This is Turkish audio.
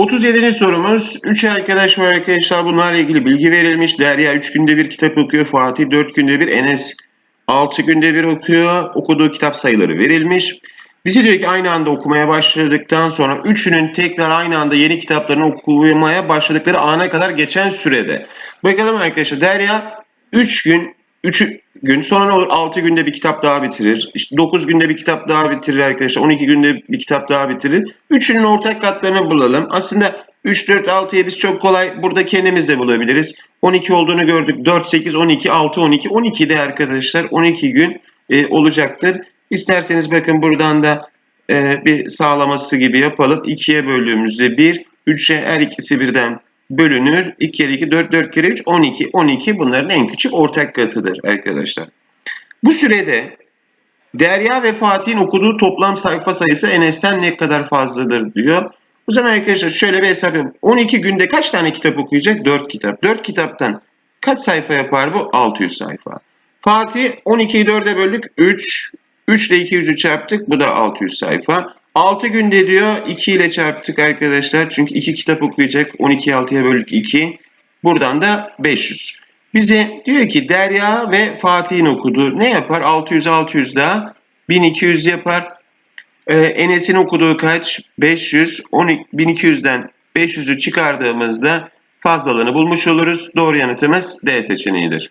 37. sorumuz. 3 arkadaş var arkadaşlar. Bunlarla ilgili bilgi verilmiş. Derya 3 günde bir kitap okuyor. Fatih 4 günde bir. Enes 6 günde bir okuyor. Okuduğu kitap sayıları verilmiş. Bize diyor ki aynı anda okumaya başladıktan sonra üçünün tekrar aynı anda yeni kitaplarını okumaya başladıkları ana kadar geçen sürede. Bakalım arkadaşlar Derya 3 gün 3 gün sonra ne olur 6 günde bir kitap daha bitirir. İşte 9 günde bir kitap daha bitirir arkadaşlar. 12 günde bir kitap daha bitirir. Üçünün ortak katlarını bulalım. Aslında 3, 4, 6, 7 çok kolay. Burada kendimiz de bulabiliriz. 12 olduğunu gördük. 4, 8, 12, 6, 12. 12 de arkadaşlar 12 gün e, olacaktır. İsterseniz bakın buradan da e, bir sağlaması gibi yapalım. 2'ye böldüğümüzde 1, 3'e her ikisi birden bölünür. 2 kere 2, 4, 4 kere 3, 12. 12 bunların en küçük ortak katıdır arkadaşlar. Bu sürede Derya ve Fatih'in okuduğu toplam sayfa sayısı Enes'ten ne kadar fazladır diyor. O zaman arkadaşlar şöyle bir hesap yapalım. 12 günde kaç tane kitap okuyacak? 4 kitap. 4 kitaptan kaç sayfa yapar bu? 600 sayfa. Fatih 12'yi 4'e böldük. 3. 3 ile 200'ü çarptık. Bu da 600 sayfa. 6 günde diyor 2 ile çarptık arkadaşlar. Çünkü 2 kitap okuyacak. 12'yi 6'ya böldük 2. Buradan da 500. Bize diyor ki Derya ve Fatih'in okuduğu ne yapar? 600 600 daha 1200 yapar. Ee, Enes'in okuduğu kaç? 500. 12, 1200'den 500'ü çıkardığımızda fazlalığını bulmuş oluruz. Doğru yanıtımız D seçeneğidir.